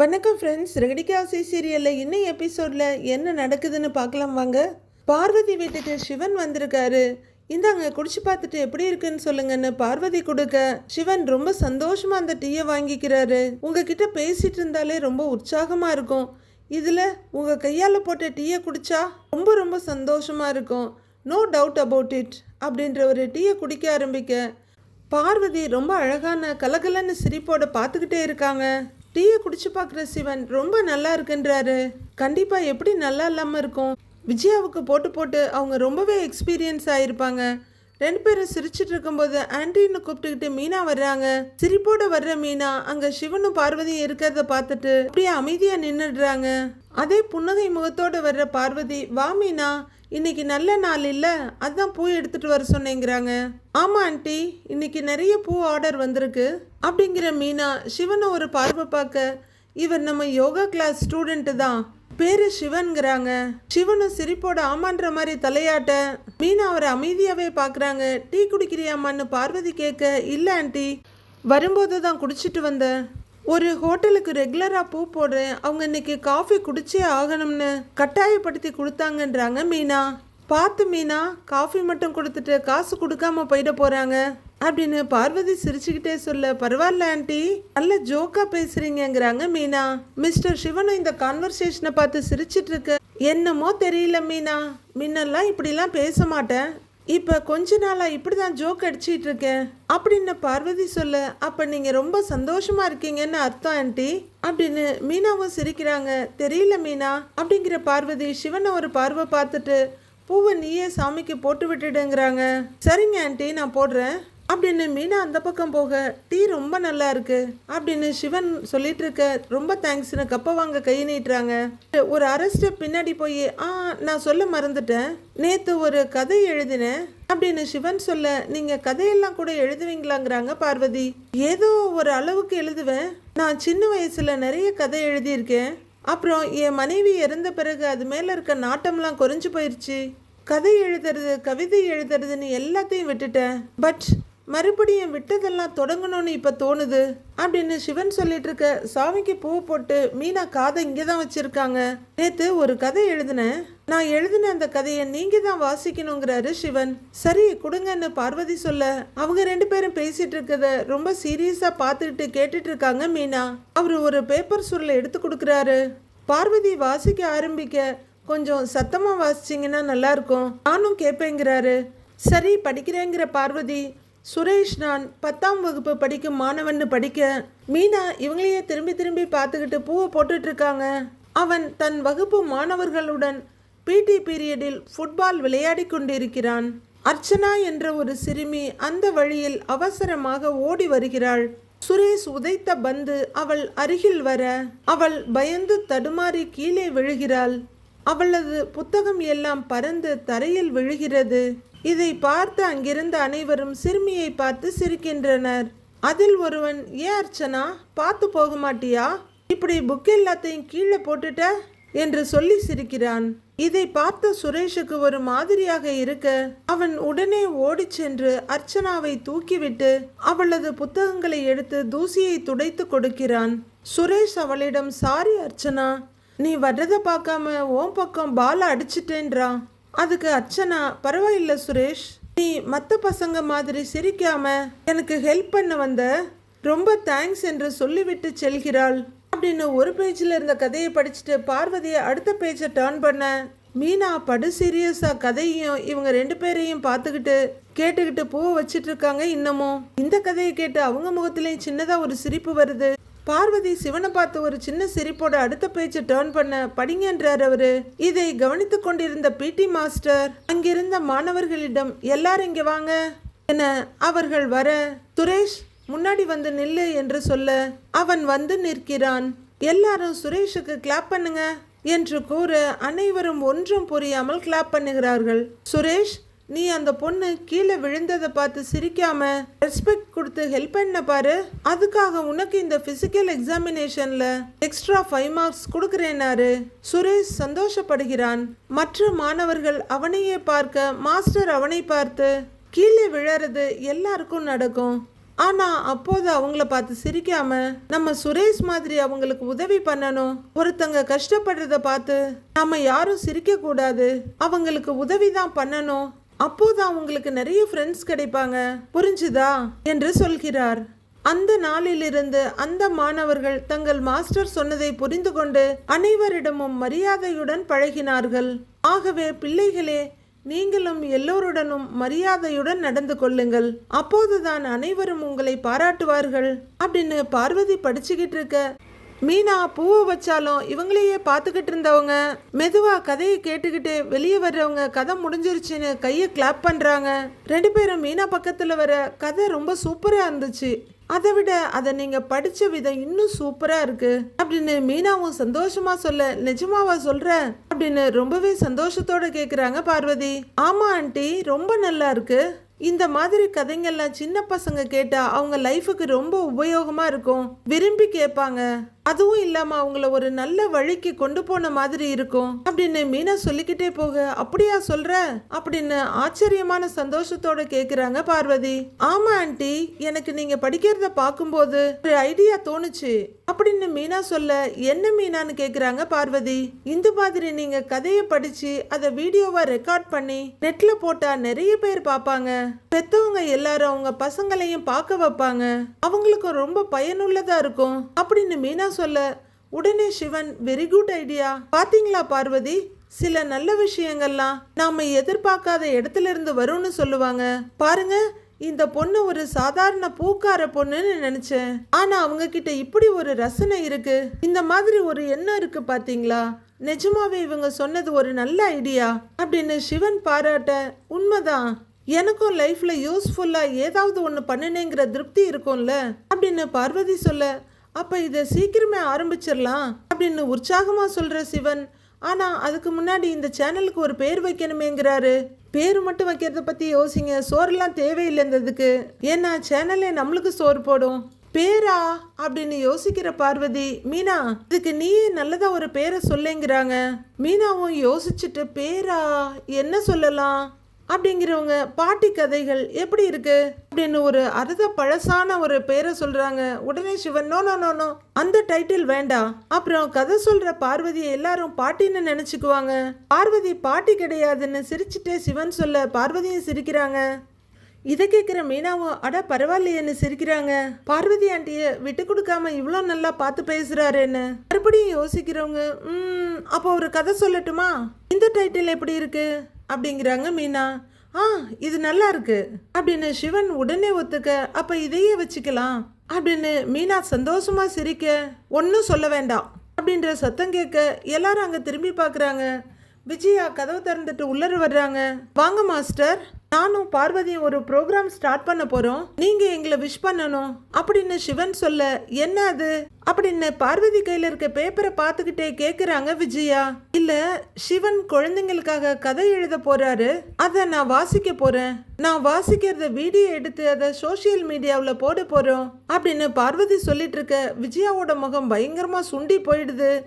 வணக்கம் ஃப்ரெண்ட்ஸ் ரெகடிகாசி சீரியலில் இன்னும் எபிசோடில் என்ன நடக்குதுன்னு பார்க்கலாம் வாங்க. பார்வதி வீட்டுக்கு சிவன் வந்திருக்காரு. இந்தாங்க குடிச்சு பார்த்துட்டு எப்படி இருக்குன்னு சொல்லுங்கன்னு பார்வதி கொடுக்க சிவன் ரொம்ப சந்தோஷமா அந்த டீயை வாங்கிக்கிறாரு. உங்ககிட்ட பேசிட்டு இருந்தாலே ரொம்ப உற்சாகமா இருக்கும். இதில் உங்கள் கையால் போட்ட டீயை குடிச்சா ரொம்ப ரொம்ப சந்தோஷமாக இருக்கும். நோ டவுட் அபவுட் இட் அப்படின்ற ஒரு டீயை குடிக்க ஆரம்பிக்க பார்வதி ரொம்ப அழகான கலகலன்னு சிரிப்போட பார்த்துக்கிட்டே இருக்காங்க. டீயை குடிச்சு பார்க்குற சிவன் ரொம்ப நல்லா இருக்குன்றாரு. கண்டிப்பாக எப்படி நல்லா இல்லாமல் இருக்கும்? விஜயாவுக்கு போட்டு போட்டு அவங்க ரொம்பவே எக்ஸ்பீரியன்ஸ் ஆகிருப்பாங்க ரெண்டு பேரும் சிரிச்சிட்டு இருக்கும்போது ஆன்டின்னு கூப்பிட்டுக்கிட்டு மீனா வர்றாங்க. சிரிப்போட வர்ற மீனா அங்க சிவனும் பார்வதியும் இருக்கிறத பார்த்துட்டு அப்படியே அமைதியா நின்னுடுறாங்க. அதே புன்னகை முகத்தோட வர்ற பார்வதி வா மீனா இன்னைக்கு நல்ல நாள் இல்ல அதான் பூ எடுத்துட்டு வர சொன்னேங்கிறாங்க. ஆமா ஆண்டி இன்னைக்கு நிறைய பூ ஆர்டர் வந்திருக்கு. அப்படிங்கிற மீனா சிவனை ஒரு பார்வை பார்க்க இவர் நம்ம யோகா கிளாஸ் ஸ்டூடெண்ட்டு தான். பேரு சிவன்கிறாங்க. சிவனும் சிரிப்போட ஆமான்ற மாதிரி தலையாட்ட மீனா அவரை அமைதியாவே பாக்குறாங்க. டீ குடிக்கிறியாமான்னு பார்வதி கேட்க இல்ல ஆண்டி. வரும்போது தான் குடிச்சிட்டு வந்தேன் ஒரு ஹோட்டலுக்கு ரெகுலராக பூ போடுறேன். அவங்க இன்னைக்கு காஃபி குடிச்சே ஆகணும்னு கட்டாயப்படுத்தி கொடுத்தாங்கன்றாங்க மீனா. பார்த்து மீனா காஃபி மட்டும் கொடுத்துட்டு காசு கொடுக்காம போயிட போறாங்க. அப்படின்னு பார்வதி சிரிச்சுக்கிட்டே சொல்ல பரவாயில்ல ஆண்டி நல்ல ஜோக்கா பேசுறீங்கிறாங்க மீனா. மிஸ்டர் சிவனும் இந்த கான்வர்சேஷனை பார்த்து சிரிச்சிட்டு இருக்க என்னமோ தெரியல மீனா. முன்னெல்லாம் இப்படிலாம் பேச மாட்டேன். இப்ப கொஞ்ச நாளா இப்படிதான் ஜோக் அடிச்சிட்டு இருக்கேன் அப்படின்னு பார்வதி சொல்ல அப்ப நீங்க ரொம்ப சந்தோஷமா இருக்கீங்கன்னு அர்த்தம் ஆண்டி அப்படின்னு மீனாவும் சிரிக்கிறாங்க. தெரியல மீனா அப்படிங்கிற பார்வதி சிவனை ஒரு பார்வை பார்த்துட்டு பூவை நீயே சாமிக்கு போட்டு விட்டுடுங்கிறாங்க. சரிங்க ஆண்டி நான் போடுறேன். அப்படின்னு மீனா அந்த பக்கம் போக டீ ரொம்ப நல்லா இருக்கு அப்படின்னு சிவன் சொல்லிட்டு இருக்க ரொம்ப தேங்க்ஸ்னு கப்ப வாங்க கை நீட்டுறாங்க. ஒரு அரை ஸ்டெப் பின்னாடி போய் ஆ நான் சொல்ல மறந்துட்டேன். நேத்து ஒரு கதை எழுதினேன். அப்படின்னு சிவன் சொல்ல நீங்க கதையெல்லாம் கூட எழுதுவீங்களாங்கிறாங்க பார்வதி. ஏதோ ஒரு அளவுக்கு எழுதுவேன். நான் சின்ன வயசுல நிறைய கதை எழுதியிருக்கேன். அப்புறம் என் மனைவி இறந்த பிறகு அது மேல இருக்க நாட்டம்லாம் குறைஞ்சு போயிருச்சு. கதை எழுதுறது கவிதை எழுதுறதுன்னு எல்லாத்தையும் விட்டுட்டேன். பட் மறுபடியும் விட்டதெல்லாம் தொடங்கணும்னு இப்போ தோணுது அப்படின்னு சிவன் சொல்லிட்டு இருக்க சாமிக்கு பூ போட்டு மீனா காதை இங்கே தான் வச்சுருக்காங்க. நேற்று ஒரு கதை எழுதினேன். நான் எழுதின அந்த கதையை நீங்கள் தான் வாசிக்கணுங்கிறாரு சிவன். சரி கொடுங்கன்னு பார்வதி சொல்ல. அவங்க ரெண்டு பேரும் பேசிட்டு இருக்கத ரொம்ப சீரியஸாக பார்த்துக்கிட்டு கேட்டுட்டு இருக்காங்க மீனா. அவர் ஒரு பேப்பர் சுருளை எடுத்து கொடுக்குறாரு. பார்வதி வாசிக்க ஆரம்பிக்க கொஞ்சம் சத்தமாக வாசிச்சிங்கன்னா நல்லாயிருக்கும் நானும் கேட்பேங்கிறாரு சரி படிக்கிறேங்கிற பார்வதி. சுரேஷ் நான் பத்தாம் வகுப்பு படிக்கும் மாணவன்னு படிக்க மீனா இவங்களையே திரும்பி திரும்பி பார்த்துக்கிட்டு பூவை போட்டுட்டு இருக்காங்க அவன் தன் வகுப்பு மாணவர்களுடன் பிடி பீரியடில் ஃபுட்பால் விளையாடி கொண்டிருக்கிறான். அர்ச்சனா என்ற ஒரு சிறுமி அந்த வழியில் அவசரமாக ஓடி வருகிறாள். சுரேஷ் உதைத்த பந்து அவள் அருகில் வர அவள் பயந்து தடுமாறி கீழே விழுகிறாள். அவளது புத்தகம் எல்லாம் பறந்து தரையில் விழுகிறது. இதை பார்த்து அங்கிருந்த அனைவரும் சிறுமியை பார்த்து சிரிக்கின்றனர். அதில் ஒருவன் ஏன் அர்ச்சனா பார்த்து போக மாட்டியா? இப்படி புக் எல்லாத்தையும் கீழே போட்டுட்ட? என்று சொல்லி சிரிக்கிறான். இதை பார்த்த சுரேஷுக்கு ஒரு மாதிரியாக இருக்க அவன் உடனே ஓடிச் சென்று அர்ச்சனாவை தூக்கிவிட்டு அவளது புத்தகங்களை எடுத்து தூசியை துடைத்து கொடுக்கிறான். சுரேஷ் அவளிடம் சாரி அர்ச்சனா நீ வர்றதை பார்க்காம உன் பக்கம் பால அடிச்சிட்டேன்றான் அதுக்கு அர்ச்சனா பரவாயில்ல சுரேஷ். நீ மற்ற பசங்க மாதிரி சிரிக்காம எனக்கு ஹெல்ப் பண்ண வந்த ரொம்ப தேங்க்ஸ் என்று சொல்லிவிட்டு செல்கிறாள். அப்படின்னு ஒரு பேஜில் இருந்த கதையை படிச்சுட்டு பார்வதியை அடுத்த பேஜை டேர்ன் பண்ண மீனா படு சீரியஸா கதையையும் இவங்க ரெண்டு பேரையும் பார்த்துக்கிட்டு கேட்டுக்கிட்டு பூவை வச்சிட்டு இருக்காங்க இன்னமும். இந்த கதையை கேட்டு அவங்க முகத்திலையும் சின்னதாக ஒரு சிரிப்பு வருது. பார்வதி சிவனை பார்த்து ஒரு சின்ன சிரிப்போட அடுத்த பேச்சு டேர்ன் பண்ண படிங்கன்றார் அவரு. இதை கவனித்து கொண்டிருந்த பிடி மாஸ்டர் அங்கிருந்த மாணவர்களிடம் எல்லாரும் இங்க வாங்க என அவர்கள் வர சுரேஷ் முன்னாடி வந்து நில்லு என்று சொல்ல அவன் வந்து நிற்கிறான். எல்லாரும் சுரேஷுக்கு கிளாப் பண்ணுங்க என்று கூற அனைவரும் ஒன்றும் புரியாமல் கிளாப் பண்ணுகிறார்கள். சுரேஷ் நீ அந்த பொண்ணு கீழே விழுந்ததை பார்த்து சிரிக்காம ரெஸ்பெக்ட் கொடுத்து ஹெல்ப் பண்ண பாரு. அதுக்காக உனக்கு இந்த பிசிக்கல் எக்ஸாமினேஷன்ல எக்ஸ்ட்ரா ஃபைவ் மார்க்ஸ் கொடுக்குறேனாரு சுரேஷ் சந்தோஷப்படுகிறான். மற்ற மாணவர்கள் அவனையே பார்க்க மாஸ்டர் அவனை பார்த்து கீழே விழறது எல்லாருக்கும் நடக்கும். ஆனா அப்போது அவங்கள பார்த்து சிரிக்காம நம்ம சுரேஷ் மாதிரி அவங்களுக்கு உதவி பண்ணணும். ஒருத்தங்க கஷ்டப்படுறத பார்த்து நம்ம யாரும் சிரிக்க கூடாது அவங்களுக்கு உதவி தான் பண்ணணும். அப்போது அவங்களுக்கு நிறைய ஃப்ரெண்ட்ஸ் கிடைப்பாங்க. புரிஞ்சுதா? என்று சொல்கிறார். அந்த நாளிலிருந்து அந்த மாணவர்கள் தங்கள் மாஸ்டர் சொன்னதை புரிந்து கொண்டு அனைவரிடமும் மரியாதையுடன் பழகினார்கள். ஆகவே பிள்ளைகளே நீங்களும் எல்லோருடனும் மரியாதையுடன் நடந்து கொள்ளுங்கள். அப்போதுதான் அனைவரும் உங்களை பாராட்டுவார்கள். அப்படின்னு பார்வதி படிச்சுக்கிட்டு இருக்க மீனா பூவை வச்சாலும் இவங்களையே பார்த்துக்கிட்டு இருந்தவங்க மெதுவா கதையை கேட்டுக்கிட்டு வெளியே வர்றவங்க கதை முடிஞ்சிருச்சுன்னு கையை கிளாப் பண்றாங்க. ரெண்டு பேரும் மீனா பக்கத்துல வர கதை ரொம்ப சூப்பரா இருந்துச்சு. அதை விட அதை நீங்க படிச்ச விதம் இன்னும் சூப்பரா இருக்கு. அப்படின்னு மீனாவும் சந்தோஷமா சொல்ல நிஜமாவா சொல்ற அப்படின்னு ரொம்பவே சந்தோஷத்தோட கேக்குறாங்க பார்வதி. ஆமா ஆண்டி ரொம்ப நல்லா இருக்கு. இந்த மாதிரி கதைங்கள்லாம் சின்ன பசங்க கேட்டா அவங்க லைஃபுக்கு ரொம்ப உபயோகமா இருக்கும். விரும்பி கேட்பாங்க. அதுவும் இல்லாம அவங்கள ஒரு நல்ல வழிக்கு கொண்டு போன மாதிரி இருக்கும். அப்படின்னு மீனா சொல்லிக்கிட்டே போக அப்படியா சொல்ற? அப்படின்னு ஆச்சரியமான சந்தோஷத்தோட கேக்குறாங்க பார்வதி. ஆமா ஆண்டி. எனக்கு நீங்க படிக்கிறத பார்க்கும்போது ஒரு ஐடியா தோணுச்சு. அப்படின்னு மீனா சொல்ல என்ன மீனான்னு கேக்குறாங்க பார்வதி. இந்த மாதிரி நீங்க கதையை படிச்சு அதை வீடியோவா ரெக்கார்ட் பண்ணி நெட்ல போட்டா நிறைய பேர் பார்ப்பாங்க பெத்தவங்க எல்லாரும் அவங்க பசங்களையும் பார்க்க வைப்பாங்க. அவங்களுக்கும் ரொம்ப பயனுள்ளதா இருக்கும். அப்படின்னு மீனா சொல்ல உடனே சிவன் வெரி குட் ஐடியா பாத்தீங்களா பார்வதி? சில நல்ல விஷயங்கள்லாம் நாம எதிர்பார்க்காத இடத்துல இருந்து வரும்னு சொல்லுவாங்க. பாருங்க இந்த பொண்ணு ஒரு சாதாரண பூக்கார பொண்ணுன்னு நினைச்சேன். ஆனா அவங்க கிட்ட இப்படி ஒரு ரசனை இருக்கு. இந்த மாதிரி ஒரு எண்ணம் இருக்கு பாத்தீங்களா? நிஜமாவே இவங்க சொன்னது ஒரு நல்ல ஐடியா அப்படின்னு சிவன் பாராட்ட உண்மைதான். எனக்கும் லைஃப்ல யூஸ்ஃபுல்லா ஏதாவது ஒன்று பண்ணினேங்கிற திருப்தி இருக்கும்ல அப்படின்னு பார்வதி சொல்ல அப்போ இதை சீக்கிரமே ஆரம்பிச்சிடலாம் அப்படின்னு உற்சாகமாக சொல்கிற சிவன். ஆனால் அதுக்கு முன்னாடி இந்த சேனலுக்கு ஒரு பேர் வைக்கணுமேங்கிறாரு. பேர் மட்டும் வைக்கிறத பற்றி யோசிங்க. சோறுலாம் தேவையில்லைன்றதுக்கு ஏன்னா சேனலே நம்மளுக்கு சோறு போடும். பேரா? அப்படின்னு யோசிக்கிற பார்வதி மீனா இதுக்கு நீயே நல்லதா ஒரு பேரை சொல்லேங்கிறாங்க. மீனாவும் யோசிச்சுட்டு பேரா? என்ன சொல்லலாம்? அப்படிங்கிறவங்க பாட்டி கதைகள் எப்படி இருக்கு அப்படின்னு ஒரு அறுத பழசான ஒரு பேரை சொல்றாங்க. உடனே Sivan no no no no அந்த டைட்டில் வேண்டாம் அப்புறம் கதை சொல்ற பார்வதியை எல்லாரும் பாட்டின்னு நினைச்சுக்குவாங்க. பார்வதி பாட்டி கிடையாதுன்னு சிரிச்சுட்டே சிவன் சொல்ல பார்வதியும் சிரிக்கிறாங்க. இதை கேட்குற மீனாவும் அட பரவாயில்லையேன்னு சிரிக்கிறாங்க. பார்வதி ஆண்டிய விட்டு கொடுக்காம இவ்வளோ நல்லா பார்த்து பேசுறாருன்னு மறுபடியும் யோசிக்கிறவங்க ம் அப்போ ஒரு கதை சொல்லட்டுமா? இந்த டைட்டில் எப்படி இருக்குது அப்படிங்கிறாங்க மீனா. ஆ இது நல்லா இருக்கு. அப்படின்னு சிவன் உடனே ஒத்துக்க அப்ப இதையே வச்சுக்கலாம். அப்படின்னு மீனா சந்தோஷமா சிரிக்க ஒன்றும் சொல்ல வேண்டாம். அப்படின்ற சத்தம் கேட்க எல்லாரும் அங்கே திரும்பி பார்க்குறாங்க. விஜயா கதவு திறந்துட்டு உள்ளர வர்றாங்க. வாங்க மாஸ்டர். நானும் பார்வதியும் ஒரு ப்ரோக்ராம் ஸ்டார்ட் பண்ண போறோம். நீங்க எங்களை விஷ் பண்ணணும். அப்படின்னு சிவன் சொல்ல என்ன அது? அப்படின்னு பார்வதி கையில இருக்க பேப்பரை பார்த்துக்கிட்டே கேக்குறாங்க விஜயா. இல்ல சிவன் குழந்தைங்களுக்காக கதை எழுத போறாரு. அத நான் வாசிக்க போறேன். நான் வாசிக்கிறத வீடியோ எடுத்து அதை சோஷியல் மீடியாவில் போட போறோம். அப்படின்னு பார்வதி சொல்லிட்டு இருக்க விஜயாவோட முகம் பயங்கரமா சுண்டி போயிடுது.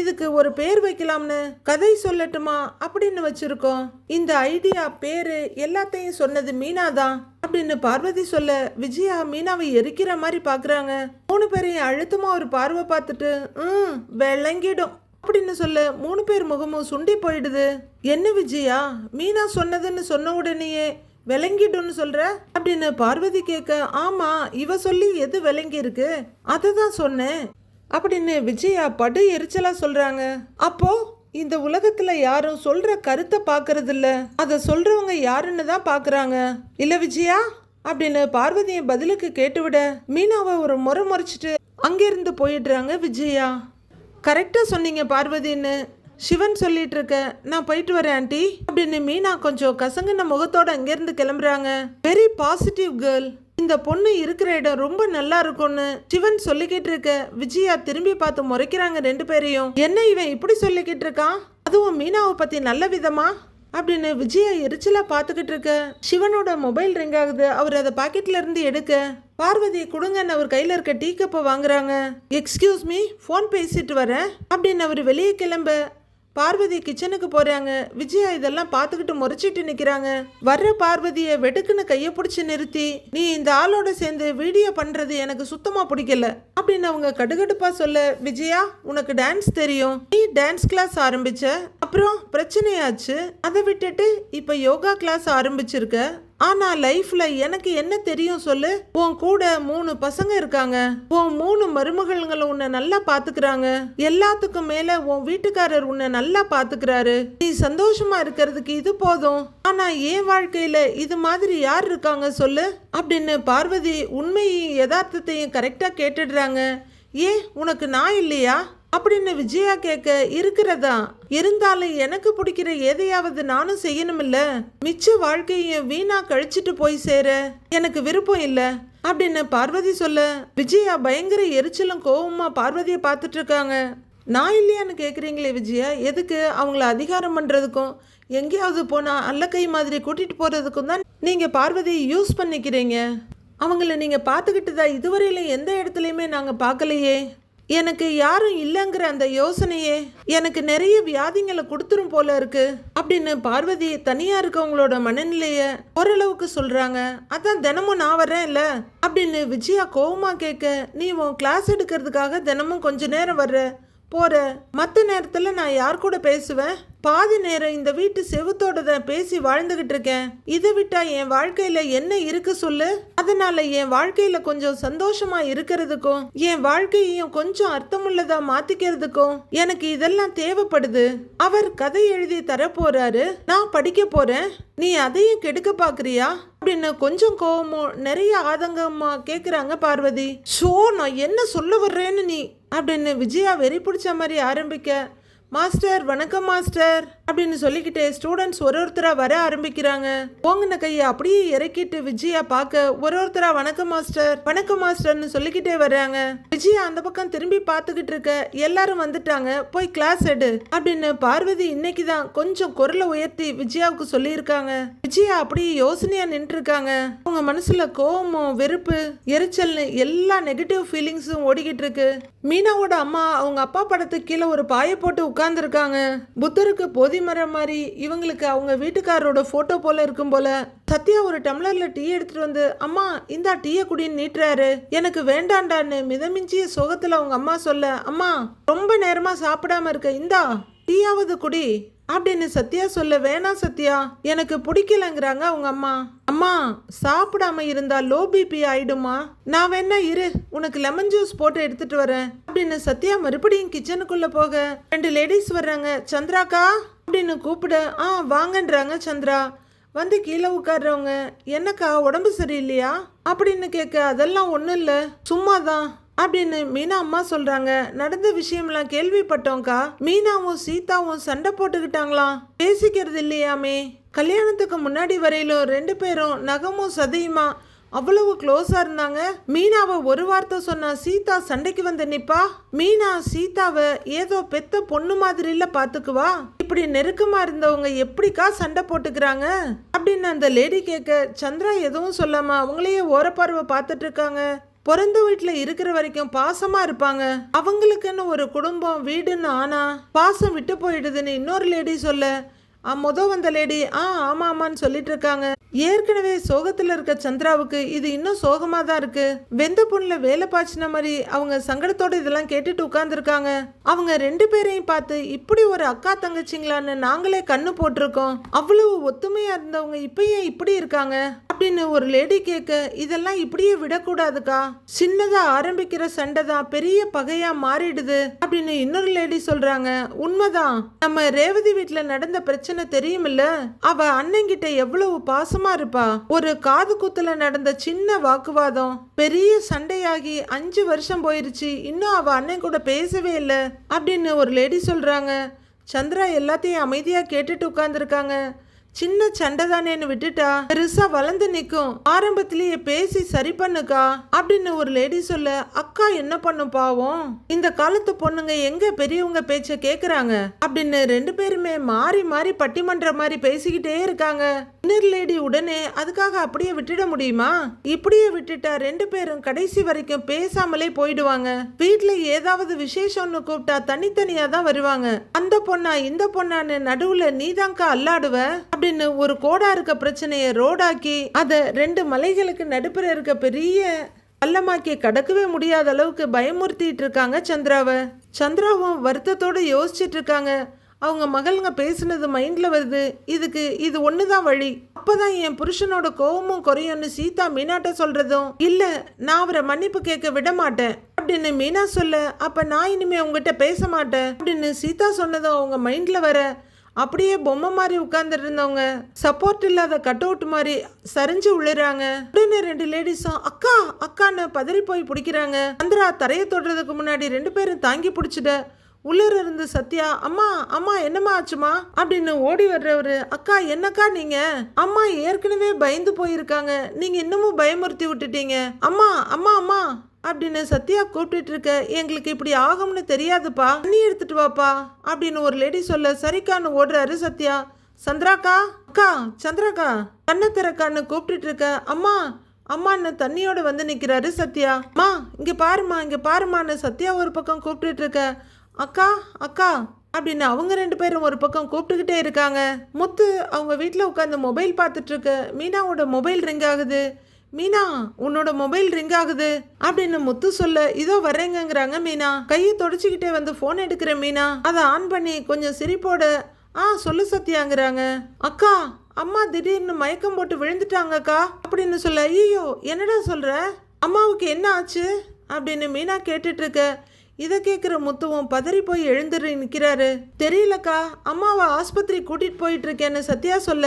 இதுக்கு ஒரு பேர் வைக்கலாம்னு கதை சொல்லட்டுமா அப்படின்னு வச்சிருக்கோம். இந்த ஐடியா பேரு எல்லாத்தையும் சொன்னது மீனா தான் அப்படின்னு பார்வதி சொல்ல விஜயா மீனாவை எரிக்கிற மாதிரி பாக்குறாங்க. மூணு பேரையும் அழுத்தமா ஒரு பார்வை பார்த்துட்டு ம் விளங்கிடும் அப்படின்னு சொல்ல மூணு பேர் முகமும் சுண்டி போயிடுது. என்ன விஜயா? மீனா சொன்னதுன்னு சொன்ன உடனேயே விளங்கிடும்னு சொல்ற? அப்படின்னு பார்வதி கேட்க ஆமா இவ சொல்லி எது விளங்கி இருக்கு அதை தான் சொன்னேன். அப்படின்னு விஜயா படு எரிச்சலா சொல்றாங்க. அப்போ இந்த உலகத்துல யாரும் சொல்ற கருத்தை பாக்குறது இல்ல அத சொல்றவங்க யாருன்னு தான் பாக்குறாங்க. இல்ல விஜயா? அப்படின்னு பார்வதியை பதிலுக்கு கேட்டுவிட மீனாவை ஒரு முறை முறைச்சிட்டு அங்கிருந்து போயிடுறாங்க விஜயா. கரெக்டாக சொன்னீங்க பார்வதின்னு. சிவன் சொல்லிட்டு இருக்க நான் போயிட்டு வரேன் ஆண்டி. அப்படின்னு மீனா கொஞ்சம் கசங்கின முகத்தோட அங்கிருந்து கிளம்புறாங்க. வெரி பாசிட்டிவ் கேர்ள் இந்த பொண்ணு இருக்கிற இடம் ரொம்ப நல்லா இருக்கும்னு சிவன் சொல்லிக்கிட்டு இருக்க. விஜயா திரும்பி பார்த்து முறைக்கிறாங்க ரெண்டு பேரையும். என்ன இவன் இப்படி சொல்லிக்கிட்டு இருக்கான்? அதுவும் மீனாவை பத்தி நல்ல விதமா? அப்படின்னு விஜயா எரிச்சலா பார்த்துக்கிட்டு இருக்க. சிவனோட மொபைல் ரிங் ஆகுது. அவர் அதை பாக்கெட்ல இருந்து எடுக்க. பார்வதி கொடுங்கன்னு அவர் கையில இருக்க டீ கப்பை வாங்குறாங்க. எக்ஸ்கியூஸ் மீ ஃபோன் பேசிட்டு வரேன். அப்படின்னு அவர் வெளியே கிளம்ப பார்வதி கிச்சனுக்கு போறாங்க. விஜயா இதெல்லாம் பார்த்துக்கிட்டு முறைச்சிட்டு நிக்கிறாங்க. வர்ற பார்வதிய வெடுக்குன்னு கைய பிடிச்சி நிறுத்தி நீ இந்த ஆளோட சேர்ந்து வீடியோ பண்றது எனக்கு சுத்தமா பிடிக்கல. அப்படின்னு அவங்க கடுகடுப்பா சொல்ல விஜயா உனக்கு டான்ஸ் தெரியும். நீ டான்ஸ் கிளாஸ் ஆரம்பிச்ச அப்புறம் பிரச்சனையாச்சு. அதை விட்டுட்டு இப்ப யோகா கிளாஸ் ஆரம்பிச்சிருக்க. ஆனா லைஃப்ல எனக்கு என்ன தெரியும் சொல்லு? உன் கூட மூணு பசங்க இருக்காங்க. உன் மூணு மருமகள்களும் உன்னை நல்லா பாத்துக்கிறாங்க. எல்லாத்துக்கும் மேல உன் வீட்டுக்காரர் உன்னை நல்லா பாத்துக்கிறாரு. நீ சந்தோஷமா இருக்கிறதுக்கு இது போதும். ஆனா என் வாழ்க்கையில இது மாதிரி யார் இருக்காங்க சொல்லு? அப்படின்னு பார்வதி உண்மையும் யதார்த்தத்தையும் கரெக்டா கேட்டுடுறாங்க. ஏன் உனக்கு நான் இல்லையா? அப்படின்னு விஜயா கேட்க இருக்கிறதா? இருந்தாலும் எனக்கு பிடிக்கிற எதையாவது நானும் செய்யணுமில்ல. மிச்ச வாழ்க்கையும் வீணா கழிச்சிட்டு போய் சேர. எனக்கு விருப்பம் இல்ல. அப்படின்னு பார்வதி சொல்ல விஜயா பயங்கர எரிச்சலும் கோவமா பார்வதியை பார்த்துட்டு இருக்காங்க. நான் இல்லையான்னு கேட்குறீங்களே விஜயா எதுக்கு? அவங்கள அதிகாரம் பண்ணுறதுக்கும் எங்கேயாவது போனால் அல்லக்கை மாதிரி கூட்டிகிட்டு போகிறதுக்கும் தான் நீங்கள் பார்வதியை யூஸ் பண்ணிக்கிறீங்க. அவங்கள நீங்கள் பார்த்துக்கிட்டு தான் இதுவரையிலும் எந்த இடத்துலையுமே நாங்கள் பார்க்கலையே. எனக்கு யாரும் இல்லைங்கிற அந்த யோசனையே எனக்கு நிறைய வியாதிங்களை கொடுத்துரும் போல இருக்கு அப்படின்னு பார்வதி தனியா இருக்கவங்களோட மனநிலைய ஓரளவுக்கு சொல்றாங்க. அதான் தினமும் நான் வரேன்ல அப்படின்னு விஜயா கோவமா கேட்க நீ உன் கிளாஸ் எடுக்கிறதுக்காக தினமும் கொஞ்ச நேரம் வர்ற. போற. மற்ற நேரத்தில் நான் யார் கூட பேசுவேன்? பாதி நேரம் இந்த வீட்டு செவுத்தோட தான் பேசி வாழ்ந்துகிட்டு இருக்கேன். இதை விட்டா என் வாழ்க்கையில என்ன இருக்கு சொல்லு? அதனால என் வாழ்க்கையில கொஞ்சம் சந்தோஷமா இருக்கிறதுக்கும் என் வாழ்க்கையையும் கொஞ்சம் அர்த்தமுள்ளதா மாத்திக்கிறதுக்கும் எனக்கு இதெல்லாம் தேவைப்படுது. அவர் கதை எழுதி தர போறாரு நான் படிக்க போறேன். நீ அதையும் கெடுக்க பாக்குறியா? அப்படின்னு கொஞ்சம் கோபமோ நிறைய ஆதங்கமா கேக்குறாங்க பார்வதி. ஷோ நான் என்ன சொல்ல வர்றேன்னு நீ அப்படின்னு விஜயா வெறி பிடிச்ச மாதிரி ஆரம்பிக்க மாஸ்டர் வணக்கம் மாஸ்டர் அப்படின்னு சொல்லிக்கிட்டே ஸ்டூடெண்ட்ஸ் ஒரு ஒருத்தராக வர ஆரம்பிக்கிறாங்க. ஓங்கின கையை அப்படியே இறக்கிட்டு விஜயா பார்க்க ஒரு ஒருத்தரா வணக்கம் மாஸ்டர் வணக்கம் மாஸ்டர்னு சொல்லிக்கிட்டே வர்றாங்க. விஜயா அந்த பக்கம் திரும்பி பார்த்துக்கிட்டு இருக்க எல்லாரும் வந்துட்டாங்க. போய் கிளாஸ் எடு அப்படின்னு பார்வதி இன்னைக்கு தான் கொஞ்சம் குரலை உயர்த்தி விஜயாவுக்கு சொல்லியிருக்காங்க. விஜயா அப்படியே யோசனையா நின்று இருக்காங்க அவங்க மனசுல கோவமும் வெறுப்பு எரிச்சல்னு எல்லா நெகட்டிவ் ஃபீலிங்ஸும் ஓடிக்கிட்டு இருக்கு. மீனாவோட அம்மா அவங்க அப்பா படத்துக்கு கீழே ஒரு பாயை போட்டு உட்கார்ந்துருக்காங்க. புத்தருக்கு போதி மரம் மாதிரி இவங்களுக்கு அவங்க வீட்டுக்காரரோட போட்டோ போல இருக்கும் போல. சத்யா ஒரு டம்ளர்ல டீ எடுத்துட்டு வந்து அம்மா இந்தா டீயை குடின்னு நீட்டுறாரு. எனக்கு வேண்டாண்டான்னு மிதமிஞ்சிய சோகத்துல அவங்க அம்மா சொல்ல அம்மா ரொம்ப நேரமா சாப்பிடாம இருக்க இந்தா டீயாவது குடி அப்படின்னு சத்யா சொல்ல வேணாம் சத்யா எனக்கு பிடிக்கலங்கிறாங்க அவங்க அம்மா. அம்மா சாப்பிடாம இருந்தா லோ பிபி ஆயிடுமா? நான் வேணா இரு உனக்கு லெமன் ஜூஸ் போட்டு எடுத்துட்டு வரேன். அப்படின்னு சத்யா மறுபடியும் கிச்சனுக்குள்ள போக ரெண்டு லேடிஸ் வர்றாங்க சந்திராக்கா? அப்படின்னு கூப்பிட ஆ வாங்கன்றாங்க சந்திரா. வந்து கீழே உட்காடுறவங்க என்னக்கா உடம்பு சரியில்லையா? அப்படின்னு கேட்க அதெல்லாம் ஒன்றும் இல்லை சும்மா தான் அப்படின்னு மீனா அம்மா சொல்றாங்க. நடந்த விஷயம்லாம் கேள்விப்பட்டோம்க்கா. மீனாவும் சீதாவும் சண்டை போட்டுக்கிட்டாங்களாம் பேசிக்கிறது இல்லையாமே. கல்யாணத்துக்கு முன்னாடி வரையிலும் ரெண்டு பேரும் நகமும் சதையுமா? அவ்வளவு க்ளோஸா இருந்தாங்க. மீனாவை ஒரு வார்த்தை சொன்னா சீதா சண்டைக்கு வந்து நிப்பா? மீனா சீதாவை ஏதோ பெத்த பொண்ணு மாதிரில பாத்துக்குவா? இப்படி நெருக்கமா இருந்தவங்க எப்படிக்கா சண்டை போட்டுக்கிறாங்க? அப்படின்னு அந்த லேடி கேட்க சந்திரா எதுவும் சொல்லாம அவங்களையே ஓரப்பார்வை பார்த்துட்டு இருக்காங்க. பிறந்த வீட்டில் இருக்கிற வரைக்கும் பாசமாக இருப்பாங்க. அவங்களுக்குன்னு ஒரு குடும்பம் வீடுன்னு ஆனா பாசம் விட்டு போயிடுதுன்னு இன்னொரு லேடி சொல்ல மொதல் வந்த லேடி ஆ ஆமா ஆமான்னு சொல்லிட்டு இருக்காங்க. ஏற்கனவே சோகத்துல இருக்க சந்திராவுக்கு இது இன்னும் சோகமா தான் இருக்கு. வெந்த பொண்ணுல வேலை பாய்ச்சின மாதிரி அவங்க சங்கடத்தோட இதெல்லாம் கேட்டுட்டு உட்கார்ந்துருக்காங்க. அவங்க ரெண்டு பேரையும் பார்த்து இப்படி ஒரு அக்கா தங்கச்சிங்களான்னு நாங்களே கண்ணு போட்டிருக்கோம். அவ்வளவு ஒத்துமையா இருந்தவங்க இப்போ ஏன் இப்படி இருக்காங்க. அப்படின்னு ஒரு லேடி கேட்க இதெல்லாம் இப்படியே விடக்கூடாதுக்கா? சின்னதா ஆரம்பிக்கிற சண்டை தான் பெரிய பகையா மாறிடுது அப்படின்னு இன்னொரு லேடி சொல்றாங்க. உண்மைதான். நம்ம ரேவதி வீட்டுல நடந்த பிரச்சனை தெரியுமில்ல? அவ அண்ணங்கிட்ட எவ்வளவு பாசமா இருப்பா. ஒரு காது குத்துல நடந்த சின்ன வாக்குவாதம் பெரிய சண்டையாகி அஞ்சு வருஷம் போயிருச்சு. இன்னும் அவ அண்ணன் கூட பேசவே இல்லை அப்படின்னு ஒரு லேடி சொல்றாங்க. சந்திரா எல்லாத்தையும் அமைதியா கேட்டுட்டு உட்கார்ந்துருக்காங்க. சின்ன சண்டை தானேன்னு விட்டுட்டா? பெருசா வளர்ந்து நிக்கும். ஆரம்பத்திலேயே பேசி சரி பண்ணுக்கா? அப்படின்னு ஒரு லேடி சொல்ல அக்கா என்ன பண்ணும் பாவம்? இந்த காலத்து பொண்ணுங்க எங்க பெரியவங்க பேச்ச கேக்குறாங்க? அப்படின்னு ரெண்டு பேருமே மாறி மாறி பட்டிமன்ற மாதிரி பேசிக்கிட்டே இருக்காங்க. இன்னர் லேடி உடனே அதுக்காக அப்படியே விட்டுட முடியுமா? இப்படியே விட்டுட்டா ரெண்டு பேரும் கடைசி வரைக்கும் பேசாமலே போயிடுவாங்க. வீட்டுல ஏதாவது விசேஷம்னு கூப்பிட்டா தனித்தனியா தான் வருவாங்க. அந்த பொண்ணா இந்த பொண்ணான்னு நடுவுல நீதாnkா அல்லாடுவ? அப்படின்னு ஒரு கோடா இருக்க பிரச்சனைய ரோடாக்கி அதை ரெண்டு மலைகளுக்கு நடுப்புற இருக்க பெரிய பள்ளமாக்கி கடக்கவே முடியாத அளவுக்கு பயமுறுத்திட்டு இருக்காங்க சந்திராவை. சந்திராவும் வருத்தத்தோடு யோசிச்சுட்டு இருக்காங்க. அவங்க மகள்ங்க பேசுனது மைண்டில் வருது. இதுக்கு இது ஒன்று தான் வழி. அப்பதான் என் புருஷனோட கோவமும் குறையும்னு சீதா மீனாட்ட சொல்கிறதும் இல்லை நான் அவரை மன்னிப்பு கேட்க விட மாட்டேன். அப்படின்னு மீனா சொல்ல அப்போ நான் இனிமேல் உங்ககிட்ட பேச மாட்டேன். அப்படின்னு சீதா சொன்னதும் அவங்க மைண்டில் வர அப்படியே பொம்மை மாதிரி உட்கார்ந்துட்டு இருந்தவங்க சப்போர்ட் இல்லாத கட் அவுட் மாதிரி சரிஞ்சு விழுறாங்க உடனே ரெண்டு லேடிஸும் அக்கா அக்கான்னு பதறி போய் பிடிக்கிறாங்க. சந்திரா தரையை தொடுறதுக்கு முன்னாடி ரெண்டு பேரும் தாங்கி பிடிச்சிட உள்ளர இருந்து சத்யா அம்மா அம்மா என்னம்மா ஆச்சுமா? அப்படின்னு ஓடி வர்றவரு அக்கா என்னக்கா நீங்க? அம்மா ஏற்கனவே பயந்து போயிருக்காங்க. நீங்க இன்னமும் பயமுறுத்தி விட்டுட்டீங்க. அம்மா அம்மா அம்மா. அப்படின்னு சத்யா கூப்பிட்டுட்டு இருக்க எங்களுக்கு இப்படி ஆகும்னு தெரியாதுப்பா. தண்ணி எடுத்துட்டு வாப்பா. அப்படின்னு ஒரு லேடி சொல்ல சரிக்கான்னு ஓடுறாரு சத்யா. சந்திராக்கா அக்கா சந்திராக்கா. கண்ணை திறக்கான்னு கூப்பிட்டுட்டு இருக்க அம்மா அம்மான்னு தண்ணியோட வந்து நிக்கிறாரு சத்யா. அம்மா இங்க பாருமா இங்க பாருமான்னு சத்யா ஒரு பக்கம் கூப்பிட்டுட்டு இருக்க அக்கா அக்கா. அப்படின்னு அவங்க ரெண்டு பேரும் ஒரு பக்கம் கூப்பிட்டுக்கிட்டே இருக்காங்க. முத்து அவங்க வீட்டில் உட்காந்து மொபைல் பார்த்துட்டு இருக்க மீனாவோட மொபைல் ரிங் ஆகுது. மீனா உன்னோட மொபைல் ரிங் ஆகுது. அப்படின்னு முத்து சொல்ல இதோ வர்றேங்கங்கிறாங்க மீனா. கையை தொடச்சிக்கிட்டே வந்து ஃபோன் எடுக்கிற மீனா. அதை ஆன் பண்ணி கொஞ்சம் சிரிப்போட ஆ சொல்லு சத்யாங்கிறாங்க. அக்கா அம்மா திடீர்னு மயக்கம் போட்டு விழுந்துட்டாங்கக்கா அப்படின்னு சொல்ல ஐயோ என்னடா சொல்ற? அம்மாவுக்கு என்ன ஆச்சு? அப்படின்னு மீனா கேட்டுட்டு இருக்க இதை கேட்குற முத்துவும் பதறி போய் எழுந்துரு நிற்கிறாரு தெரியலக்கா அம்மாவை ஆஸ்பத்திரி கூட்டிகிட்டு போயிட்டு இருக்கேன்னு சத்யா சொல்ல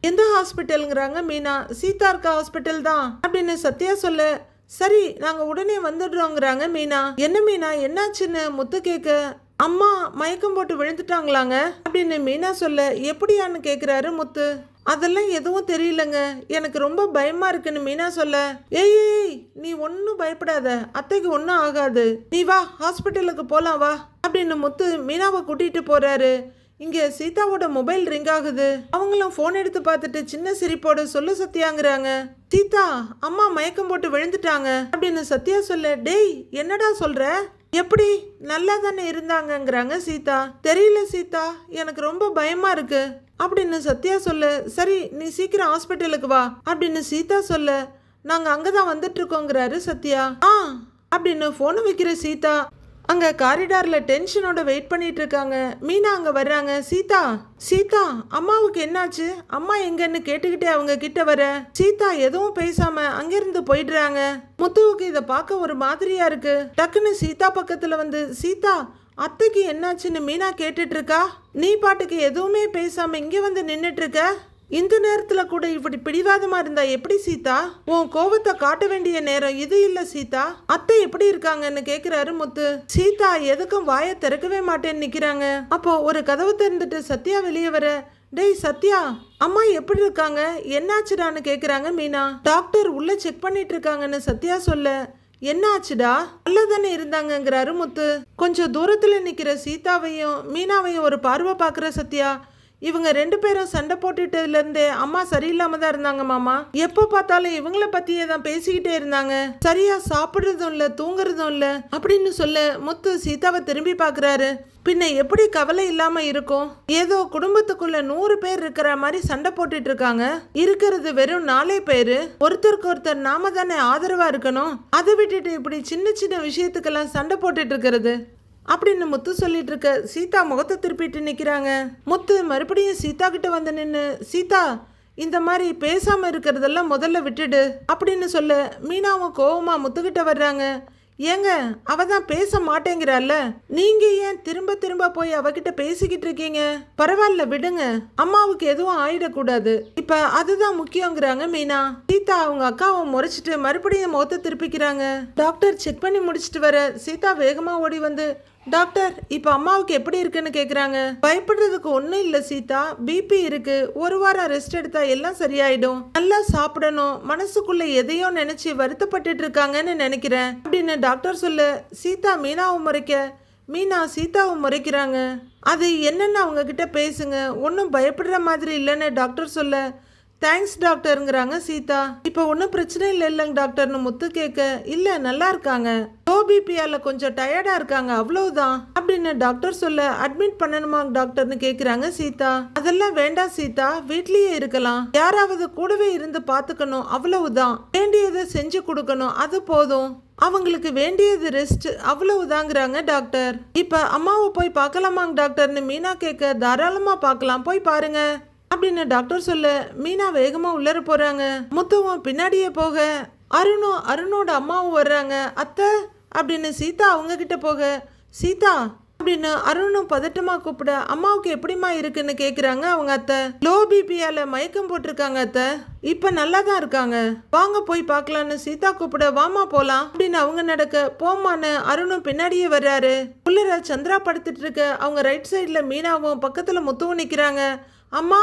எந்த ஹாஸ்பிட்டலுங்கிறாங்க? மீனா சீதா இருக்க ஹாஸ்பிட்டல் தான். அப்படின்னு சத்யா சொல்ல சரி நாங்க உடனே வந்துடுறோங்கிறாங்க மீனா. என்ன மீனா என்னாச்சுன்னு முத்து கேட்க அம்மா மயக்கம் போட்டு விழுந்துட்டாங்களாங்க? அப்படின்னு மீனா சொல்ல எப்படியான்னு கேக்குறாரு முத்து. அதெல்லாம் எதுவும் தெரியலங்க. எனக்கு ரொம்ப பயமா இருக்குன்னு மீனா சொல்ல ஏய் ஏய், நீ ஒன்றும் பயப்படாத. அத்தைக்கு ஒன்றும் ஆகாது. நீ வா ஹாஸ்பிட்டலுக்கு போலாம் வா. அப்படின்னு முத்து மீனாவை கூட்டிட்டு போறாரு. இங்கே சீதாவோட மொபைல் ரிங் ஆகுது. அவங்களும் ஃபோன் எடுத்து பார்த்துட்டு சின்ன சிரிப்போட சொல்லு சத்யாங்கிறாங்க. சீதா அம்மா மயக்கம் போட்டு விழுந்துட்டாங்க. அப்படின்னு சத்யா சொல்ல டேய் என்னடா சொல்ற? எப்படி? நல்லா தானே இருந்தாங்கங்கிறாங்க சீதா. தெரியல சீதா எனக்கு ரொம்ப பயமா இருக்கு. அப்படின்னு சத்யா சொல்ல சரி நீ சீக்கிரம் ஹாஸ்பிட்டலுக்கு வா. அப்படின்னு சீதா சொல்ல நாங்க அங்கதான் வந்துட்டு இருக்கோங்கிறாரு சத்யா. ஆ அப்படின்னு போனை வைக்கிற சீதா அங்கே காரிடாரில் டென்ஷனோட வெயிட் பண்ணிட்டு இருக்காங்க மீனா அங்கே வர்றாங்க. சீதா சீதா அம்மாவுக்கு என்னாச்சு? அம்மா எங்கன்னு கேட்டுக்கிட்டே அவங்க கிட்ட வர. சீதா எதுவும் பேசாம அங்கிருந்து போயிடுறாங்க. முத்துவுக்கு இதை பார்க்க ஒரு மாதிரியா இருக்கு. டக்குன்னு சீதா பக்கத்துல வந்து சீதா அத்தைக்கு என்னாச்சுன்னு மீனா கேட்டுட்டு இருக்கா நீ பாட்டுக்கு எதுவுமே பேசாம இங்க வந்து நின்றுட்டு இருக்க இந்த நேரத்துல கூட இப்படி பிடிவாதமா இருந்தா எப்படி சீதா? உன் கோவத்தை காட்ட வேண்டிய நேரம் இது இல்ல சீதா. அத்தை எப்படி இருக்காங்கன்னு கேக்குறாரு முத்து. சீதா எதுக்கும் வாயை திறக்கவே மாட்டேன்னு நிக்கிறாங்க. அப்போ ஒரு கதவு திறந்துட்டு சத்யா வெளியே வர டேய் சத்யா அம்மா எப்படி இருக்காங்க? என்னாச்சுடான்னு கேக்குறாங்க மீனா. டாக்டர் உள்ள செக் பண்ணிட்டு இருக்காங்கன்னு சத்யா சொல்ல என்ன ஆச்சுடா நல்லா தானே இருந்தாங்கங்கிறாரு முத்து. கொஞ்சம் தூரத்துல நிக்கிற சீதாவையும் மீனாவையும் ஒரு பார்வை பார்க்குற சத்யா இவங்க ரெண்டு பேரும் சண்டை போட்டுட்டதுலேருந்தே அம்மா சரியில்லாம தான் இருந்தாங்க மாமா. எப்போ பார்த்தாலும் இவங்கள பத்தியே தான் பேசிக்கிட்டே இருந்தாங்க. சரியா சாப்பிடுறதும் இல்லை தூங்குறதும் இல்லை அப்படின்னு சொல்ல முத்து சீதாவை திரும்பி பார்க்குறாரு. பின்ன எப்படி கவலை இல்லாம இருக்கும்? ஏதோ குடும்பத்துக்குள்ள நூறு பேர் இருக்கிற மாதிரி சண்டை போட்டுட்டு இருக்காங்க. இருக்கிறது வெறும் நாலே பேரு. ஒருத்தருக்கு ஒருத்தர் நாம தானே ஆதரவா இருக்கணும். அதை விட்டுட்டு இப்படி சின்ன சின்ன விஷயத்துக்கெல்லாம் சண்டை போட்டுட்டு இருக்கிறது. அப்படின்னு முத்து சொல்லிட்டு இருக்க. சீதா முகத்தை திருப்பிட்டு நிற்கிறாங்க முத்து மறுபடியும் சீதா கிட்ட வந்து நின்று சீதா இந்த மாதிரி பேசாம இருக்கிறதெல்லாம் முதல்ல விட்டுடு அப்படின்னு சொல்ல மீனாவும் கோவமா முத்துக்கிட்ட வர்றாங்க. ஏங்க அவ தான் பேச மாட்டேங்கிறாள்ல நீங்க ஏன் திரும்ப திரும்ப போய் அவகிட்ட பேசிக்கிட்டு இருக்கீங்க? பரவாயில்ல விடுங்க. அம்மாவுக்கு எதுவும் ஆயிடக்கூடாது. இப்ப அதுதான் முக்கியங்கிறாங்க மீனா. சீதா அவங்க அக்காவை முறைச்சிட்டு மறுபடியும் முகத்தை திருப்பிக்கிறாங்க. டாக்டர் செக் பண்ணி முடிச்சிட்டு வர. சீதா வேகமா ஓடி வந்து டாக்டர் இப்போ அம்மாவுக்கு எப்படி இருக்குன்னு கேட்குறாங்க பயப்படுறதுக்கு ஒன்றும் இல்லை சீதா. பிபி இருக்கு. ஒரு வாரம் ரெஸ்ட் எடுத்தா எல்லாம் சரியாயிடும். நல்லா சாப்பிடணும். மனசுக்குள்ள எதையோ நினைச்சு வருத்தப்பட்டுட்டு இருக்காங்கன்னு நினைக்கிறேன். அப்படின்னு டாக்டர் சொல்ல. சீதா மீனாவை முறைக்க. மீனா சீதாவை முறைக்கிறாங்க. அது என்னன்னு அவங்க கிட்ட பேசுங்க. ஒன்றும் பயப்படுற மாதிரி இல்லைன்னு டாக்டர் சொல்ல. தேங்க்ஸ் டாக்டருங்கிறாங்க சீதா. இப்போ ஒன்றும் பிரச்சனை இல்லை இல்லைங்க டாக்டர்னு முத்து கேட்க. இல்லை நல்லா இருக்காங்க. லோ பிபியால கொஞ்சம் டயர்டா இருக்காங்க அவ்வளவுதான். அப்படின்னு டாக்டர் சொல்ல அட்மிட் பண்ணணுமா டாக்டர்னு கேக்குறாங்க சீதா. அதெல்லாம் வேண்டாம் சீதா. வீட்லயே இருக்கலாம். யாராவது கூடவே இருந்து பாத்துக்கணும் அவ்வளவுதான். வேண்டியதை செஞ்சு கொடுக்கணும் அது போதும். அவங்களுக்கு வேண்டியது ரெஸ்ட் அவ்வளவுதாங்கிறாங்க டாக்டர். இப்ப அம்மாவை போய் பார்க்கலாமாங்க டாக்டர்னு மீனா கேட்க தாராளமா பார்க்கலாம். போய் பாருங்க. அப்படின்னு டாக்டர் சொல்ல மீனா வேகமா உள்ளர போறாங்க. முத்துவும் பின்னாடியே போக அருணும் அருணோட அம்மாவும் வர்றாங்க. அத்தை அப்படின்னு சீதா அவங்க கிட்ட போக சீதா அப்படின்னு அருணும் பதட்டமா கூப்பிட அம்மாவுக்கு எப்படிம்மா இருக்குன்னு கேக்குறாங்க அவங்க அத்தை. லோ பிபியால மயக்கம் போட்டிருக்காங்க அத்தை. இப்ப நல்லா தான் இருக்காங்க. வாங்க போய் பார்க்கலான்னு சீதா கூப்பிட வாமா போலாம் அப்படின்னு அவங்க நடக்க போமான்னு அருணும் பின்னாடியே வர்றாரு. உள்ளர சந்திரா படுத்துட்டு இருக்க அவங்க ரைட் சைட்ல மீனாவும் பக்கத்துல முத்துவும் நிக்கிறாங்க. அம்மா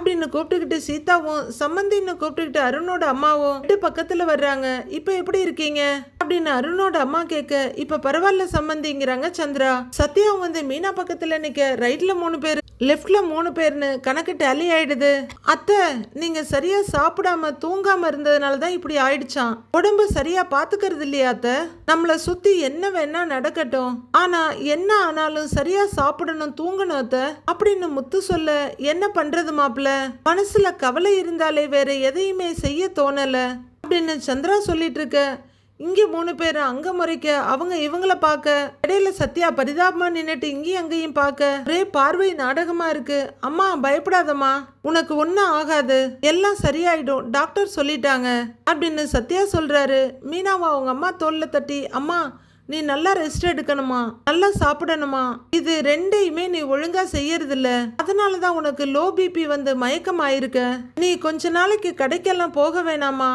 அப்படின்னு கூப்பிட்டுக்கிட்டு சீதாவும் சம்மந்தின்னு கூப்பிட்டுக்கிட்டு அருணோட அம்மாவும் வீட்டு பக்கத்துல வர்றாங்க. இப்ப எப்படி இருக்கீங்க? அப்படின்னு அருணோட அம்மா கேட்க இப்ப பரவாயில்ல சம்மந்திங்கிறாங்க சந்திரா. சத்யாவும் வந்து மீனா பக்கத்துல நிக்க ரைட்ல மூணு பேர் லெஃப்டில் மூணு பேர்னு கணக்கு டேலி ஆயிடுது. அத்தை நீங்கள் சரியாக சாப்பிடாம தூங்காமல் இருந்ததுனால தான் இப்படி ஆயிடுச்சான் உடம்பு சரியாக பாத்துக்கிறது இல்லையா அத்தை. நம்மளை சுற்றி என்ன வேணா நடக்கட்டும். ஆனால் என்ன ஆனாலும் சரியாக சாப்பிடணும் தூங்கணும் அத்தை. அப்படின்னு முத்து சொல்ல என்ன பண்ணுறது மாப்பிள்ள? மனசில் கவலை இருந்தாலே வேற எதையுமே செய்ய தோணலை. அப்படின்னு சந்திரா சொல்லிட்டு இருக்க இங்கே மூணு பேர் அங்க முறைக்க அவங்க இவங்கள பார்க்க இடையில சத்யா பரிதாபமா நின்னுட்டு இங்கேயும் அங்கேயும் பார்க்க ஒரே பார்வை நாடகமா இருக்கு. அம்மா பயப்படாதம்மா. உனக்கு ஒன்றும் ஆகாது. எல்லாம் சரியாயிடும். டாக்டர் சொல்லிட்டாங்க. அப்படின்னு சத்யா சொல்கிறாரு மீனாவா அவங்க அம்மா தோல்ல தட்டி அம்மா நீ நல்லா ரெஸ்ட் எடுக்கணுமா? நல்லா சாப்பிடணுமா? இது ரெண்டையுமே நீ ஒழுங்கா செய்யறதில்ல. அதனால தான் உனக்கு லோ பிபி வந்து மயக்கம் ஆயிருக்க நீ கொஞ்ச நாளைக்கு கடைக்கெல்லாம் போக வேணாமா?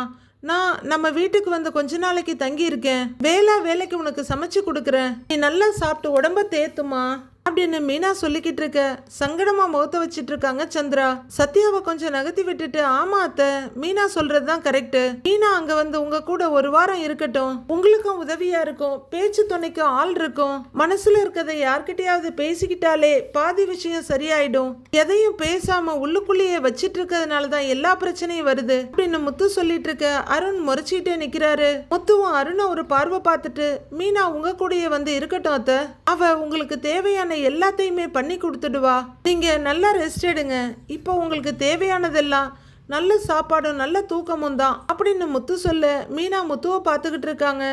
நான் நம்ம வீட்டுக்கு வந்து கொஞ்ச நாளைக்கு தங்கி இருக்கேன் வேலை வேலைக்கு உனக்கு சமைச்சு கொடுக்குறேன். நீ நல்லா சாப்பிட்டு உடம்ப தேத்துமா அப்படின்னு மீனா சொல்லிக்கிட்டு இருக்க? சங்கடமா முகத்த வச்சிட்டு இருக்காங்க சந்திரா. சத்யாவை கொஞ்சம் நகர்த்தி விட்டுட்டு ஆமா அத்தை மீனா சொல்றது தான் கரெக்ட் மீனா அங்க வந்து உங்க கூட ஒரு வாரம் இருக்கட்டும். உங்களுக்கும் உதவியா இருக்கும். பேச்சு துணைக்கும் ஆள் இருக்கும். மனசுல இருக்கதை யார்கிட்டயாவது பேசிக்கிட்டாலே பாதி விஷயம் சரியாயிடும். எதையும் பேசாம உள்ளுக்குள்ளேயே வச்சிட்டு இருக்கிறதுனால தான் எல்லா பிரச்சனையும் வருது. அப்படின்னு முத்து சொல்லிட்டு இருக்க? அருண் முறைச்சிட்டே நிக்கிறாரு. முத்துவும் அருணை ஒரு பார்வை பார்த்துட்டு மீனா உங்க கூடயே வந்து இருக்கட்டும் அத்தை. அவ உங்களுக்கு தேவையான எல்லாத்தையுமே பண்ணி கொடுத்துடுவா நீங்கள் நல்லா ரெஸ்ட் எடுங்க. இப்போ உங்களுக்கு தேவையானதெல்லாம் நல்ல சாப்பாடும் நல்ல தூக்கமும் தான் அப்படின்னு முத்து சொல்ல மீனா முத்துவை பார்த்துக்கிட்டு இருக்காங்க.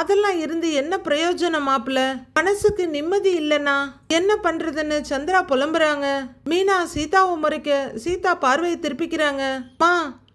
அதெல்லாம் இருந்து என்ன பிரயோஜனம் மாப்பிள மனசுக்கு நிம்மதி இல்லைன்னா என்ன பண்றதுன்னு சந்திரா புலம்புறாங்க. மீனா சீதாவை முறைக்க சீதா பார்வையை திருப்பிக்கிறாங்க. மா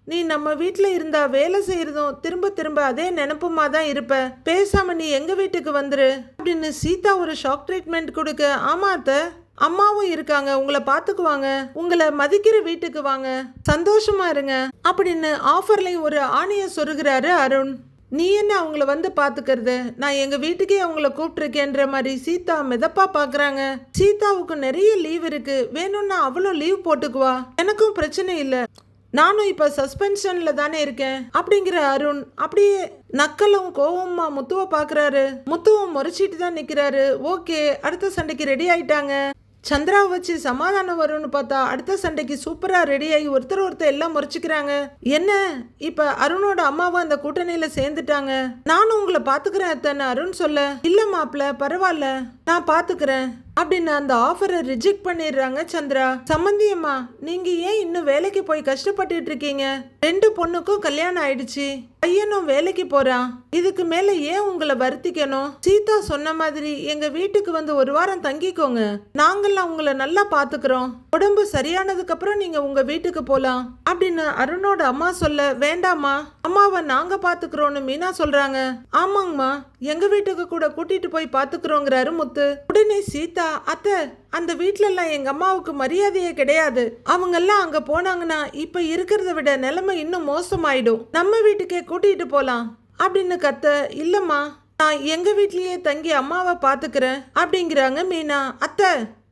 நீ நம்ம வீட்டில் இருந்தா வேலை செய்யறதும் திரும்ப திரும்ப அதே நினப்புமா தான் இருப்ப. பேசாம நீ எங்க வீட்டுக்கு வந்துரு? அப்படின்னு சீதா ஒரு ஷாக் ட்ரீட்மெண்ட் கொடுக்க ஆமா அத்தை அம்மாவும் இருக்காங்க உங்களை பார்த்துக்குவாங்க உங்களை மதிக்கிற வீட்டுக்கு வாங்க. சந்தோஷமா இருங்க அப்படின்னு ஆஃபர்லையும் ஒரு ஆணையை சொருகிறாரு அருண். நீ என்ன அவங்கள வந்து பாத்துக்கிறது? நான் எங்க வீட்டுக்கே அவங்கள கூப்பிட்டுருக்கேன்ற மாதிரி சீதா மிதப்பா பாக்குறாங்க. சீதாவுக்கு நிறைய லீவ் இருக்கு. வேணும்னா அவளும் லீவ் போட்டுக்குவா. எனக்கும் பிரச்சனை இல்லை. நானும் இப்ப சஸ்பென்ஷன்ல தானே இருக்கேன். அப்படிங்கிற அருண் அப்படியே நக்கலும் கோவமா முத்துவ பாக்குறாரு. முத்துவும் முறைச்சிட்டு தான் நிக்கிறாரு. ஓகே அடுத்த சண்டைக்கு ரெடி ஆயிட்டாங்க. சந்திராவை வச்சு சமாதானம் வரும்னு பார்த்தா அடுத்த சண்டைக்கு சூப்பரா ரெடி ஆகி ஒருத்தர் ஒருத்தர் எல்லாம் முறைச்சிக்கிறாங்க. என்ன? இப்ப அருணோட அம்மாவும் அந்த கூட்டணியில சேர்ந்துட்டாங்க. நானும் உங்களை பாத்துக்கிறேன் அத்தன்னு அருண் சொல்ல இல்ல மாப்பிள்ள பரவாயில்ல நான் பாத்துக்கிறேன். அப்படின்னு அந்த ஆஃபரை ரிஜெக்ட் பண்ணிடுறாங்க சந்திரா. சம்மந்தியம்மா நீங்க ஏன் இன்னும் வேலைக்கு போய் கஷ்டப்பட்டுட்டு இருக்கீங்க? ரெண்டு பொண்ணுக்கும் கல்யாணம் ஆயிடுச்சு. பையனும் வேலைக்கு போறான். இதுக்கு மேல ஏன் உங்களை வருத்திக்கணும்? சீதா சொன்ன மாதிரி எங்க வீட்டுக்கு வந்து ஒரு வாரம் தங்கிக்கோங்க. நாங்கெல்லாம் உங்களை நல்லா பாத்துக்கிறோம். உடம்பு சரியானதுக்கு அப்புறம் நீங்க உங்க வீட்டுக்கு போலாம். அப்படின்னு அருணோட அம்மா சொல்ல வேண்டாமா அம்மாவை நாங்க பாத்துக்கிறோம்னு மீனா சொல்றாங்க. ஆமாங்கம்மா. எங்க வீட்டுக்கு கூட கூட்டிட்டு போய் பாத்துக்கிறோங்கிறாரு முத்து. உடனே சீதா அத்தை அந்த வீட்டிலலாம் எங்கள் அம்மாவுக்கு மரியாதையே கிடையாது. அவங்கெல்லாம் அங்கே போனாங்கன்னா இப்போ இருக்கிறத விட நிலைமை இன்னும் மோசமாயிடும். நம்ம வீட்டுக்கே கூட்டிகிட்டு போகலாம் அப்படின்னு கத்த இல்லைம்மா நான் எங்கள் வீட்லேயே தங்கி அம்மாவை பார்த்துக்கிறேன் அப்படிங்கிறாங்க மீனா. அத்தை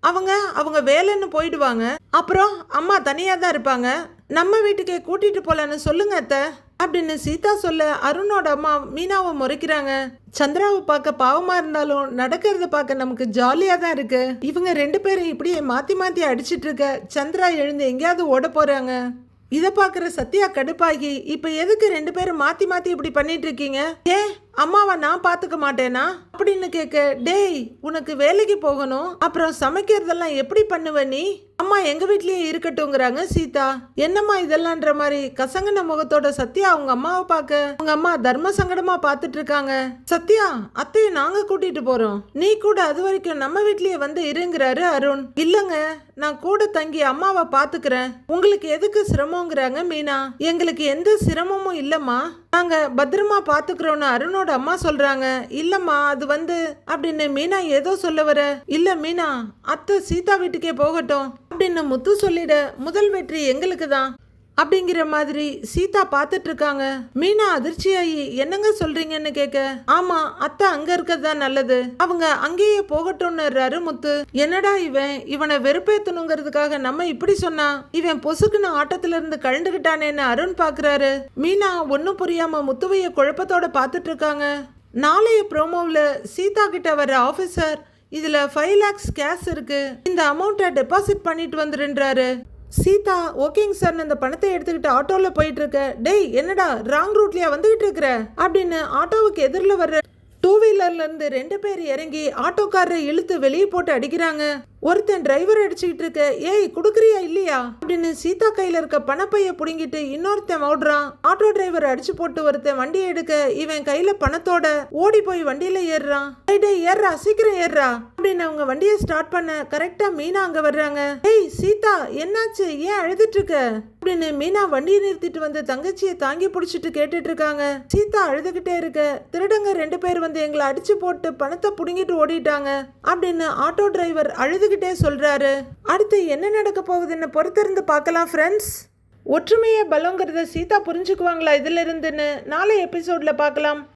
அவங்க அவங்க வேலைன்னு போயிடுவாங்க. அப்புறம் அம்மா தனியாக தான் இருப்பாங்க. நம்ம வீட்டுக்கே கூட்டிகிட்டு போகலான்னு சொல்லுங்க அத்தை. அப்படின்னு சீதா சொல்ல அருணோட அம்மா மீனாவை முறைக்கிறாங்க. சந்திராவை பார்க்க பாவமா இருந்தாலும் நடக்கிறத பார்க்க நமக்கு ஜாலியா தான் இருக்கு. இவங்க ரெண்டு பேரும் இப்படியே மாத்தி மாத்தி அடிச்சிட்டு இருக்க சந்திரா எழுந்து எங்கேயாவது ஓட போறாங்க. இதை பார்க்குற சத்யா கடுப்பாகி இப்போ எதுக்கு ரெண்டு பேரும் மாற்றி மாற்றி இப்படி பண்ணிட்டு இருக்கீங்க ஏ அம்மாவை நான் பார்த்துக்க மாட்டேனா? அப்படின்னு கேட்க டேய் உனக்கு வேலைக்கு போகணும் அப்புறம் சமைக்கிறதெல்லாம் எப்படி பண்ணுவ நீ? அம்மா எங்கள் வீட்லேயும் இருக்கட்டுங்கிறாங்க சீதா. என்னம்மா இதெல்லாம்ன்ற மாதிரி கசங்கன முகத்தோட சத்யா அவங்க அம்மாவை பார்க்க? அவங்க அம்மா தர்ம சங்கடமா பார்த்துட்டு இருக்காங்க. சத்யா அத்தையை நாங்க கூட்டிட்டு போறோம். நீ கூட அது வரைக்கும் நம்ம வீட்லயே வந்து இருங்கிறாரு அருண். இல்லங்க நான் கூட தங்கி அம்மாவை பாத்துக்கிறேன் உங்களுக்கு எதுக்கு சிரமங்கிறாங்க மீனா? எங்களுக்கு எந்த சிரமமும் இல்லம்மா. நாங்கள் பத்திரமா பார்த்துக்கிறோன்னு அருணோட அம்மா சொல்கிறாங்க இல்லைம்மா அது வந்து அப்படின்னு மீனா ஏதோ சொல்ல வர. இல்லை மீனா அத்தை சீதா வீட்டுக்கே போகட்டும் அப்படின்னு முத்து சொல்லிட முதல் வெற்றி எங்களுக்கு தான் அப்படிங்கிற மாதிரி சீதா பார்த்துட்டு இருக்காங்க. மீனா அதிர்ச்சியாகி என்னங்க சொல்றீங்கன்னு கேட்க ஆமா அத்தை அங்க இருக்கிறது தான் நல்லது. அவங்க அங்கேயே போகட்டும்னு முத்து என்னடா இவன்? இவனை வெறுப்பேத்தணுங்கிறதுக்காக நம்ம இப்படி சொன்னா? இவன் பொசுக்குன்னு ஆட்டத்துல இருந்து கழண்டுகிட்டானேன்னு அருண் பாக்குறாரு. மீனா ஒன்னும் புரியாம முத்துவைய குழப்பத்தோட பார்த்துட்டு இருக்காங்க. நாளைய ப்ரோமோவில் சீதா கிட்ட வர ஆஃபீஸர் இதுல ஃபைவ் லேக்ஸ் கேஷ் இருக்கு. இந்த அமௌண்ட்டை டெபாசிட் பண்ணிட்டு வந்துருன்றாரு. சீதா ஓகேங்க சார் அந்த பணத்தை எடுத்துக்கிட்டு ஆட்டோவில் போயிட்டு இருக்க டேய் என்னடா ராங் ரூட்லயா வந்துகிட்டு இருக்கிற அப்படின்னு ஆட்டோவுக்கு எதிரில் வர்ற டூ வீலர்ல இருந்து ரெண்டு பேர் இறங்கி ஆட்டோக்காரரை இழுத்து வெளியே போட்டு அடிக்கிறாங்க. ஒருத்தன் டிரைவர் அடிச்சுக்கிட்டு இருக்க ஏய் குடுக்குறியா இல்லையா? அப்படின்னு சீதா கையில இருக்க பணப்பைய புடுங்கிட்டு இன்னொருத்தன் ஓடுறான். ஆட்டோ டிரைவர் அடிச்சு போட்டு ஒருத்தன் வண்டியை எடுக்க இவன் கையில பணத்தோட ஓடி போய் வண்டியில ஏறுறான். ஏறுறா சீக்கிரம் ஏறுறா அப்படின்னு அவங்க வண்டியை ஸ்டார்ட் பண்ண கரெக்டா மீனா அங்க வர்றாங்க. ஏய் சீதா என்னாச்சு? ஏன் அழுதுட்டு இருக்க? அப்படின்னு மீனா வண்டியை நிறுத்திட்டு வந்து தங்கச்சியை தாங்கி பிடிச்சிட்டு கேட்டுட்டு இருக்காங்க. சீதா அழுதுகிட்டே இருக்க திருடங்க ரெண்டு பேர் வந்து எங்களை அடிச்சு போட்டு பணத்தை புடுங்கிட்டு ஓடிட்டாங்க அப்படின்னு ஆட்டோ டிரைவர் அழுது அழுதுகிட்டே சொல்றாரு. அடுத்து என்ன நடக்க போகுதுன்னு பொறுத்திருந்து பார்க்கலாம் ஃப்ரெண்ட்ஸ் ஒற்றுமையை பலங்கிறத சீதா புரிஞ்சுக்குவாங்களா இதிலிருந்துன்னு நாளை எபிசோட்ல பார்க்கலாம்.